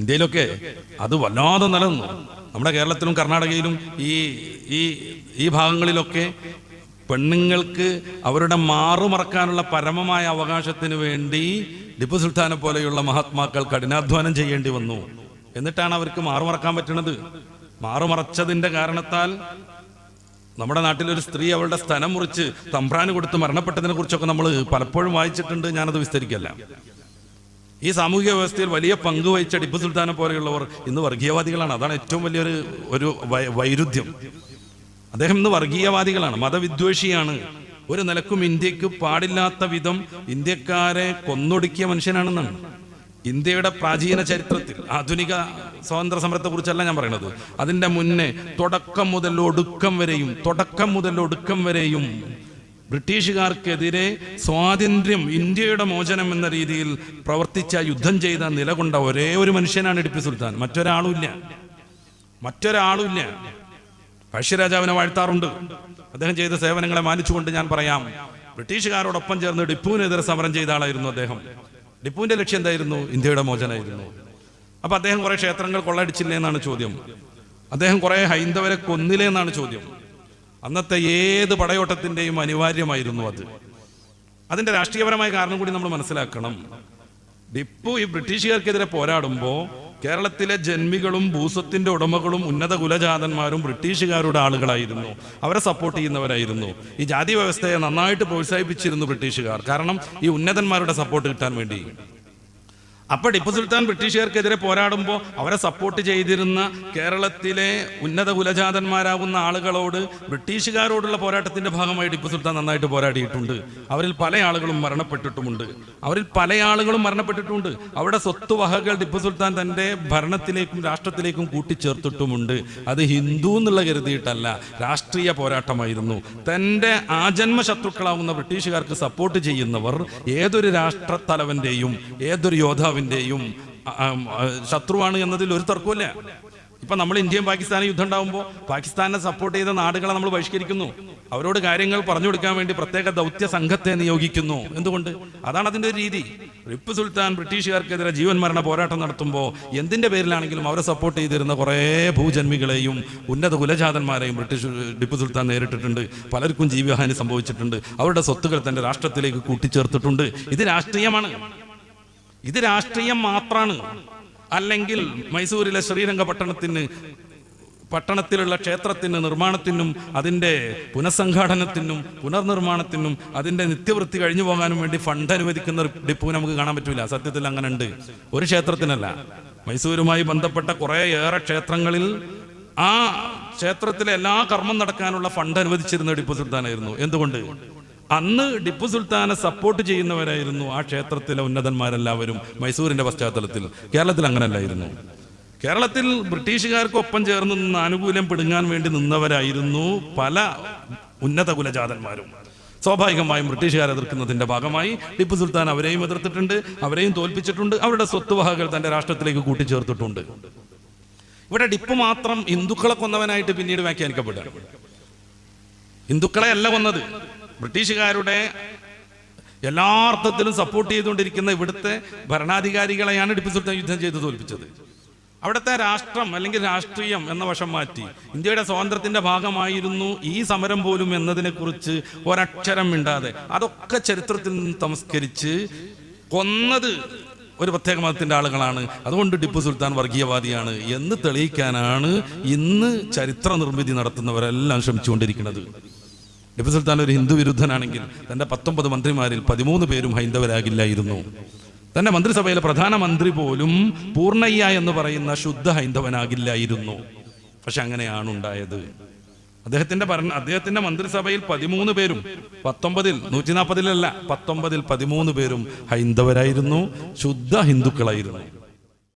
ഇന്ത്യയിലൊക്കെ അത് വല്ലാതെ നിലനിന്നു. നമ്മുടെ കേരളത്തിലും കർണാടകയിലും ഈ ഈ ഈ ഭാഗങ്ങളിലൊക്കെ പെണ്ണുങ്ങൾക്ക് അവരുടെ മാറുമറക്കാനുള്ള പരമമായ അവകാശത്തിന് വേണ്ടി ടിപ്പു സുൽത്താനെ പോലെയുള്ള മഹാത്മാക്കൾ കഠിനാധ്വാനം ചെയ്യേണ്ടി വന്നു. എന്നിട്ടാണ് അവർക്ക് മാറുമറക്കാൻ പറ്റുന്നത് മാറുമറച്ചതിന്റെ കാരണത്താൽ നമ്മുടെ നാട്ടിലൊരു സ്ത്രീ അവളുടെ സ്ഥലം മുറിച്ച് തമ്പ്രാന് കൊടുത്ത് മരണപ്പെട്ടതിനെ കുറിച്ചൊക്കെ നമ്മൾ പലപ്പോഴും വായിച്ചിട്ടുണ്ട്. ഞാനത് വിസ്തരിക്കല്ല. ഈ സാമൂഹിക വ്യവസ്ഥയിൽ വലിയ പങ്ക് വഹിച്ച ടിപ്പു സുൽത്താനെ പോലെയുള്ളവർ ഇന്ന് വർഗീയവാദികളാണ്. അതാണ് ഏറ്റവും വലിയൊരു ഒരു വൈരുദ്ധ്യം. അദ്ദേഹം ഇന്ന് വർഗീയവാദികളാണ് മതവിദ്വേഷിയാണ്. ഒരു നിലക്കും ഇന്ത്യയ്ക്ക് പാടില്ലാത്ത വിധം ഇന്ത്യക്കാരെ കൊന്നൊടുക്കിയ മനുഷ്യനാണെന്നാണ്. ഇന്ത്യയുടെ പ്രാചീന ചരിത്രത്തിൽ ആധുനിക സ്വാതന്ത്ര്യ സമരത്തെ കുറിച്ചല്ല ഞാൻ പറയുന്നത്. അതിന്റെ മുന്നേ തുടക്കം മുതൽ ഒടുക്കം വരെയും തുടക്കം മുതൽ ഒടുക്കം വരെയും ബ്രിട്ടീഷുകാർക്കെതിരെ സ്വാതന്ത്ര്യം ഇന്ത്യയുടെ മോചനം എന്ന രീതിയിൽ പ്രവർത്തിച്ച യുദ്ധം ചെയ്ത നിലകൊണ്ട ഒരേ ഒരു മനുഷ്യനാണ് ടിപ്പു സുൽത്താൻ. മറ്റൊരാളുമില്ല മറ്റൊരാളുമില്ല പഴശ്ശിരാജാവിനെ വാഴ്ത്താറുണ്ട്. അദ്ദേഹം ചെയ്ത സേവനങ്ങളെ മാനിച്ചുകൊണ്ട് ഞാൻ പറയാം. ബ്രിട്ടീഷുകാരോടൊപ്പം ചേർന്ന് ടിപ്പുവിനെതിരെ സമരം ചെയ്ത ആളായിരുന്നു അദ്ദേഹം. ടിപ്പുവിന്റെ ലക്ഷ്യം എന്തായിരുന്നു? ഇന്ത്യയുടെ മോചനമായിരുന്നു. അപ്പൊ അദ്ദേഹം കുറെ ക്ഷേത്രങ്ങൾ കൊള്ളയടിച്ചില്ലേ എന്നാണ് ചോദ്യം. അദ്ദേഹം കുറെ ഹൈന്ദവരെ കൊന്നില്ലേ എന്നാണ് ചോദ്യം. അന്നത്തെ ഏത് പടയോട്ടത്തിന്റെയും അനിവാര്യമായിരുന്നു അത്. അതിന്റെ രാഷ്ട്രീയപരമായ കാരണം കൂടി നമ്മൾ മനസ്സിലാക്കണം. ടിപ്പു ഈ ബ്രിട്ടീഷുകാർക്കെതിരെ പോരാടുമ്പോൾ കേരളത്തിലെ ജന്മികളും ഭൂസ്വത്തിന്റെ ഉടമകളും ഉന്നത കുലജാതന്മാരും ബ്രിട്ടീഷുകാരുടെ ആളുകളായിരുന്നു. അവരെ സപ്പോർട്ട് ചെയ്യുന്നവരായിരുന്നു. ഈ ജാതി വ്യവസ്ഥയെ നന്നായിട്ട് പ്രോത്സാഹിപ്പിച്ചിരുന്നു ബ്രിട്ടീഷുകാർ. കാരണം ഈ ഉന്നതന്മാരുടെ സപ്പോർട്ട് കിട്ടാൻ വേണ്ടി. അപ്പൊ ടിപ്പു സുൽത്താൻ ബ്രിട്ടീഷുകാർക്കെതിരെ പോരാടുമ്പോൾ അവരെ സപ്പോർട്ട് ചെയ്തിരുന്ന കേരളത്തിലെ ഉന്നത കുലജാതന്മാരാകുന്ന ആളുകളോട് ബ്രിട്ടീഷുകാരോടുള്ള പോരാട്ടത്തിന്റെ ഭാഗമായി ടിപ്പു സുൽത്താൻ നന്നായിട്ട് പോരാടിയിട്ടുണ്ട്. അവരിൽ പല ആളുകളും മരണപ്പെട്ടിട്ടുമുണ്ട്. അവരിൽ പല ആളുകളും മരണപ്പെട്ടിട്ടുണ്ട്. അവരുടെ സ്വത്തുവകകൾ ടിപ്പു സുൽത്താൻ തന്റെ ഭരണത്തിലേക്കും രാഷ്ട്രത്തിലേക്കും കൂട്ടിച്ചേർത്തിട്ടുമുണ്ട്. അത് ഹിന്ദു എന്നുള്ള കരുതിയിട്ടല്ല രാഷ്ട്രീയ പോരാട്ടമായിരുന്നു. തന്റെ ആജന്മ ശത്രുക്കളാവുന്ന ബ്രിട്ടീഷുകാർക്ക് സപ്പോർട്ട് ചെയ്യുന്നവർ ഏതൊരു രാഷ്ട്രത്തലവന്റെയും ഏതൊരു യോദ്ധാവിന്റെയും ആ, ശത്രുവാണ് എന്നതിൽ ഒരു തർക്കമില്ല ഇപ്പൊ നമ്മൾ ഇന്ത്യയും പാകിസ്ഥാനും യുദ്ധം ഉണ്ടാകുമ്പോൾ പാകിസ്ഥാനെ സപ്പോർട്ട് ചെയ്ത നാടുകളെ നമ്മൾ ബഹിഷ്കരിക്കുന്നു. അവരോട് കാര്യങ്ങൾ പറഞ്ഞു കൊടുക്കാൻ വേണ്ടി പ്രത്യേക ദൗത്യ സംഘത്തെ നിയോഗിക്കുന്നു. എന്തുകൊണ്ട്? അതാണ് അതിന്റെ ഒരു രീതി. റിപ്പ് സുൽത്താൻ ബ്രിട്ടീഷുകാർക്കെതിരെ ജീവൻ മരണ പോരാട്ടം നടത്തുമ്പോൾ എന്തിന്റെ പേരിലാണെങ്കിലും അവരെ സപ്പോർട്ട് ചെയ്തിരുന്ന കുറേ ഭൂജന്മികളെയും ഉന്നത കുലജാതന്മാരെയും ബ്രിട്ടീഷ് ടിപ്പു സുൽത്താൻ നേരിട്ടിട്ടുണ്ട്. പലർക്കും ജീവഹാനി സംഭവിച്ചിട്ടുണ്ട്. അവരുടെ സ്വത്തുക്കൾ തന്റെ രാഷ്ട്രത്തിലേക്ക് കൂട്ടിച്ചേർത്തിട്ടുണ്ട്. ഇത് രാഷ്ട്രീയമാണ്. ഇത് രാഷ്ട്രീയം മാത്രമാണ് അല്ലെങ്കിൽ മൈസൂരിലെ ശ്രീരംഗപട്ടണത്തിന് പട്ടണത്തിലുള്ള ക്ഷേത്രത്തിന് നിർമ്മാണത്തിനും അതിന്റെ പുനഃസംഘാടനത്തിനും പുനർനിർമ്മാണത്തിനും അതിന്റെ നിത്യവൃത്തി കഴിഞ്ഞു പോകാനും വേണ്ടി ഫണ്ട് അനുവദിക്കുന്ന ഡിപ്പു നമുക്ക് കാണാൻ പറ്റില്ല സത്യത്തിൽ അങ്ങനെ ഉണ്ട് ഒരു ക്ഷേത്രത്തിനല്ല. മൈസൂരുമായി ബന്ധപ്പെട്ട കുറേയേറെ ക്ഷേത്രങ്ങളിൽ ആ ക്ഷേത്രത്തിലെ എല്ലാ കർമ്മം നടക്കാനുള്ള ഫണ്ട് അനുവദിച്ചിരുന്ന ടിപ്പു സുൽത്താനായിരുന്നു. എന്തുകൊണ്ട്? അന്ന് ടിപ്പു സുൽത്താനെ സപ്പോർട്ട് ചെയ്യുന്നവരായിരുന്നു ആ ക്ഷേത്രത്തിലെ ഉന്നതന്മാരെല്ലാവരും മൈസൂരിന്റെ പശ്ചാത്തലത്തിൽ. കേരളത്തിൽ അങ്ങനെയല്ലായിരുന്നു കേരളത്തിൽ ബ്രിട്ടീഷുകാർക്കൊപ്പം ചേർന്ന് നിന്ന് ആനുകൂല്യം പിടുങ്ങാൻ വേണ്ടി നിന്നവരായിരുന്നു പല ഉന്നത കുലജാതന്മാരും. സ്വാഭാവികമായും ബ്രിട്ടീഷുകാരെ എതിർക്കുന്നതിന്റെ ഭാഗമായി ടിപ്പു സുൽത്താൻ അവരെയും എതിർത്തിട്ടുണ്ട് അവരെയും തോൽപ്പിച്ചിട്ടുണ്ട് അവരുടെ സ്വത്തുവകകൾ തന്റെ രാഷ്ട്രത്തിലേക്ക് കൂട്ടിച്ചേർത്തിട്ടുണ്ട്. ഇവിടെ ടിപ്പു മാത്രം ഹിന്ദുക്കളെ കൊന്നവനായിട്ട് പിന്നീട് വ്യാഖ്യാനിക്കപ്പെടുക ഹിന്ദുക്കളെ അല്ല കൊന്നത്. ബ്രിട്ടീഷുകാരുടെ എല്ലാ അർത്ഥത്തിലും സപ്പോർട്ട് ചെയ്തുകൊണ്ടിരിക്കുന്ന ഇവിടുത്തെ ഭരണാധികാരികളെയാണ് ടിപ്പു സുൽത്താൻ യുദ്ധം ചെയ്ത് തോൽപ്പിച്ചത്. അവിടുത്തെ രാഷ്ട്രം അല്ലെങ്കിൽ രാഷ്ട്രീയം എന്ന വശം മാറ്റി ഇന്ത്യയുടെ സ്വാതന്ത്ര്യത്തിന്റെ ഭാഗമായിരുന്നു ഈ സമരം പോലും എന്നതിനെക്കുറിച്ച് ഒരക്ഷരം മിണ്ടാതെ അതൊക്കെ ചരിത്രത്തിൽ നിന്ന് തമസ്കരിച്ച് കൊന്നത് ഒരു പ്രത്യേക മതത്തിന്റെ ആളുകളാണ്. അതുകൊണ്ട് ടിപ്പു സുൽത്താൻ വർഗീയവാദിയാണ് എന്ന് തെളിയിക്കാനാണ് ഇന്ന് ചരിത്ര നിർമ്മിതി നടത്തുന്നവരെല്ലാം ശ്രമിച്ചുകൊണ്ടിരിക്കുന്നത്. ടിപ്പു സുൽത്താൻ ഒരു ഹിന്ദു വിരുദ്ധനാണെങ്കിൽ തന്റെ പത്തൊമ്പത് മന്ത്രിമാരിൽ പതിമൂന്ന് പേരും ഹൈന്ദവരാകില്ലായിരുന്നു. തന്റെ മന്ത്രിസഭയിലെ പ്രധാനമന്ത്രി പോലും പൂർണയ്യ എന്ന് പറയുന്ന ശുദ്ധ ഹൈന്ദവനാകില്ലായിരുന്നു. പക്ഷെ അങ്ങനെയാണ് ഉണ്ടായത്. അദ്ദേഹത്തിന്റെ ഭരണ അദ്ദേഹത്തിന്റെ മന്ത്രിസഭയിൽ പതിമൂന്ന് പേരും പത്തൊമ്പതിൽ നൂറ്റി നാൽപ്പതിലല്ല പത്തൊമ്പതിൽ പതിമൂന്ന് പേരും ഹൈന്ദവരായിരുന്നു ശുദ്ധ ഹിന്ദുക്കളായിരുന്നു.